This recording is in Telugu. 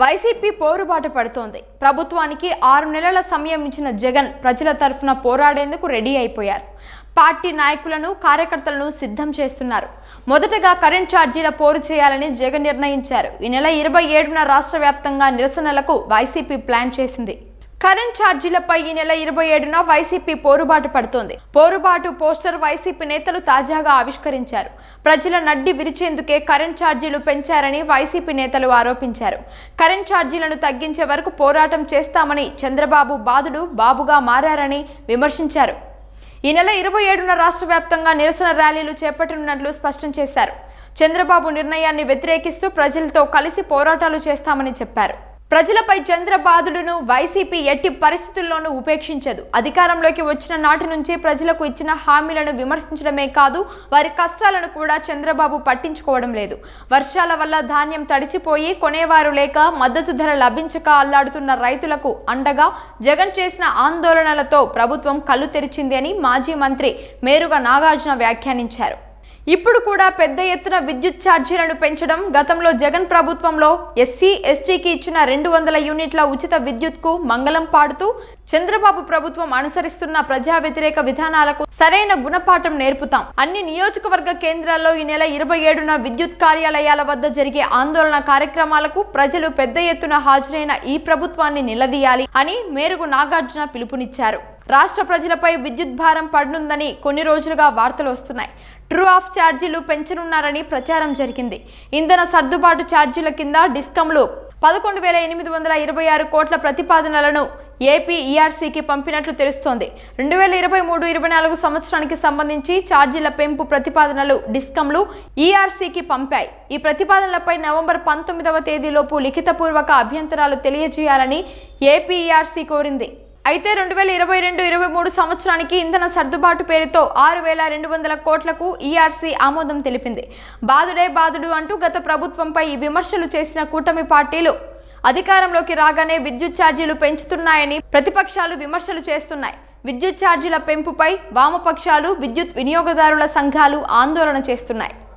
వైసీపీ పోరుబాట పడుతోంది. ప్రభుత్వానికి ఆరు నెలల సమయం ఇచ్చిన జగన్ ప్రజల తరఫున పోరాడేందుకు రెడీ అయిపోయారు. పార్టీ నాయకులను కార్యకర్తలను సిద్ధం చేస్తున్నారు. మొదటగా కరెంట్ ఛార్జీల పోరు చేయాలని జగన్ నిర్ణయించారు. ఈ నెల ఇరవై ఏడున రాష్ట్ర వ్యాప్తంగా నిరసనలకు వైసీపీ ప్లాన్ చేసింది. కరెంట్ ఛార్జీలపై ఈ నెల ఇరవై ఏడున వైసీపీ పోరుబాటు పడుతోంది. పోరుబాటు పోస్టర్ వైసీపీ నేతలు తాజాగా ఆవిష్కరించారు. ప్రజల నడ్డి విరిచేందుకే కరెంట్ ఛార్జీలు పెంచారని వైసీపీ నేతలు ఆరోపించారు. కరెంట్ ఛార్జీలను తగ్గించే వరకు పోరాటం చేస్తామని చంద్రబాబు బాధుడు బాబుగా మారారని విమర్శించారు. ఈ నెల ఇరవై ఏడున రాష్ట్ర వ్యాప్తంగా నిరసన ర్యాలీలు చేపట్టనున్నట్లు స్పష్టం చేశారు. చంద్రబాబు నిర్ణయాన్ని వ్యతిరేకిస్తూ ప్రజలతో కలిసి పోరాటాలు చేస్తామని చెప్పారు. ప్రజలపై చంద్రబాదుడును వైసీపీ ఎట్టి పరిస్థితుల్లోనూ ఉపేక్షించదు. అధికారంలోకి వచ్చిన నాటి నుంచి ప్రజలకు ఇచ్చిన హామీలను విమర్శించడమే కాదు వారి కష్టాలను కూడా చంద్రబాబు పట్టించుకోవడం లేదు. వర్షాల వల్ల ధాన్యం తడిచిపోయి కొనేవారు లేక మద్దతు ధర లభించక అల్లాడుతున్న రైతులకు అండగా జగన్ చేసిన ఆందోళనలతో ప్రభుత్వం కళ్ళు తెరిచింది అని మాజీ మంత్రి మేరుగా నాగార్జున వ్యాఖ్యానించారు. ఇప్పుడు కూడా పెద్ద ఎత్తున విద్యుత్ ఛార్జీలను పెంచడం గతంలో జగన్ ప్రభుత్వంలో ఎస్సీ ఎస్టీకి ఇచ్చిన రెండు వందల యూనిట్ల ఉచిత విద్యుత్కు మంగళం పాడుతూ చంద్రబాబు ప్రభుత్వం అనుసరిస్తున్న ప్రజా వ్యతిరేక విధానాలకు సరైన గుణపాఠం నేర్పుతాం. అన్ని నియోజకవర్గ కేంద్రాల్లో ఈ నెల ఇరవై ఏడున విద్యుత్ కార్యాలయాల వద్ద జరిగే ఆందోళన కార్యక్రమాలకు ప్రజలు పెద్ద ఎత్తున హాజరైన ఈ ప్రభుత్వాన్ని నిలదీయాలి అని మేరకు నాగార్జున పిలుపునిచ్చారు. రాష్ట్ర ప్రజలపై విద్యుత్ భారం పడనుందని కొన్ని రోజులుగా వార్తలు వస్తున్నాయి. ట్రూ ఆఫ్ ఛార్జీలు పెంచనున్నారని ప్రచారం జరిగింది. ఇంధన సర్దుబాటు ఛార్జీల కింద డిస్కంలు పదకొండు వేల ఎనిమిది వందల ఇరవై ఆరు కోట్ల ప్రతిపాదనలను ఏపీ ఈఆర్సీకి పంపినట్లు తెలుస్తోంది. రెండు వేల ఇరవై మూడు ఇరవై నాలుగు సంవత్సరానికి సంబంధించి ఛార్జీల పెంపు ప్రతిపాదనలు డిస్కంలు ఈఆర్సీకి పంపాయి. ఈ ప్రతిపాదనలపై నవంబర్ పంతొమ్మిదవ తేదీలోపు లిఖితపూర్వక అభ్యంతరాలు తెలియజేయాలని ఏపీఆర్సీ కోరింది. అయితే రెండు వేల ఇరవై రెండు ఇరవై మూడు సంవత్సరానికి ఇంధన సర్దుబాటు పేరుతో ఆరు వేల రెండు వందల కోట్లకు ఈఆర్సీ ఆమోదం తెలిపింది. బాదుడే బాదుడు అంటూ గత ప్రభుత్వంపై ఈ విమర్శలు చేసిన కూటమి పార్టీలు అధికారంలోకి రాగానే విద్యుత్ ఛార్జీలు పెంచుతున్నాయని ప్రతిపక్షాలు విమర్శలు చేస్తున్నాయి. విద్యుత్ ఛార్జీల పెంపుపై వామపక్షాలు విద్యుత్ వినియోగదారుల సంఘాలు ఆందోళన చేస్తున్నాయి.